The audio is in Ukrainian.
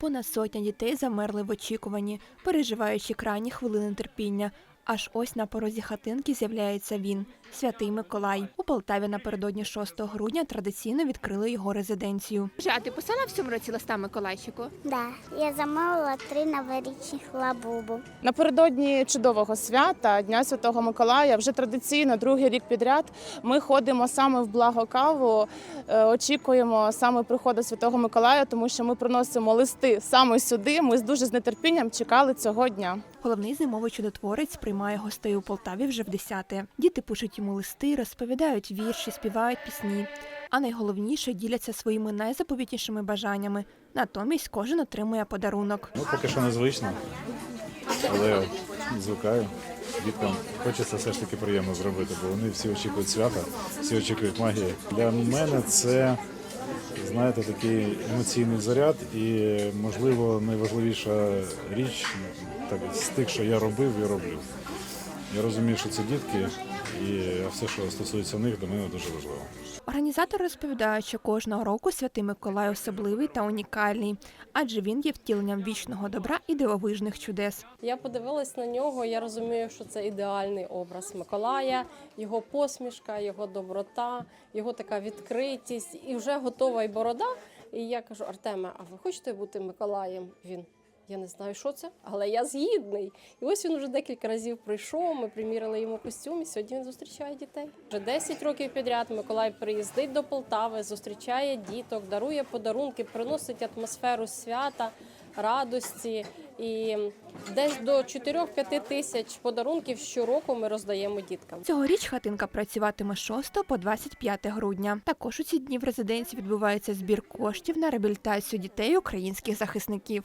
Понад сотня дітей замерли в очікуванні, переживаючи крайні хвилини терпіння. Аж ось на порозі хатинки з'являється він, святий Миколай. У Полтаві напередодні 6 грудня традиційно відкрили його резиденцію. А ти писала в цьому році листа Миколайчику? Да, я замовила три новорічних лабубу. Напередодні чудового свята Дня Святого Миколая вже традиційно другий рік підряд ми ходимо саме в благокаву, е, очікуємо саме приходу Святого Миколая, тому що ми приносимо листи саме сюди. Ми з дуже з нетерпінням чекали цього дня. Головний зимовий чудотворець приймає гостей у Полтаві вже в десяте. Діти пишуть йому листи, розповідають вірші, співають пісні. А найголовніше діляться своїми найзаповітнішими бажаннями. Натомість кожен отримує подарунок. Ну, поки що незвично, але звикаю. Діткам хочеться все ж таки приємно зробити, бо вони всі очікують свята, всі очікують магії. Для мене це, знаєте, такий емоційний заряд і, можливо, найважливіша річ так, з тих, що я робив і роблю. Я розумію, що це дітки, і все, що стосується них, для мене дуже важливо. Організатори розповідають, що кожного року святий Миколай особливий та унікальний, адже він є втіленням вічного добра і дивовижних чудес. Я подивилась на нього. Я розумію, що це ідеальний образ Миколая, його посмішка, його доброта, його така відкритість, і вже готова й борода. І я кажу: Артеме, а ви хочете бути Миколаєм? Він. Я не знаю, що це, але я згідний. І ось він вже декілька разів прийшов. Ми примірили йому костюм, і сьогодні він зустрічає дітей. Вже 10 років підряд Миколай приїздить до Полтави, зустрічає діток, дарує подарунки, приносить атмосферу свята, радості. І десь до 4-5 тисяч подарунків щороку ми роздаємо діткам. Цьогоріч хатинка працюватиме 6 по 25 грудня. Також у ці дні в резиденції відбувається збір коштів на реабілітацію дітей українських захисників.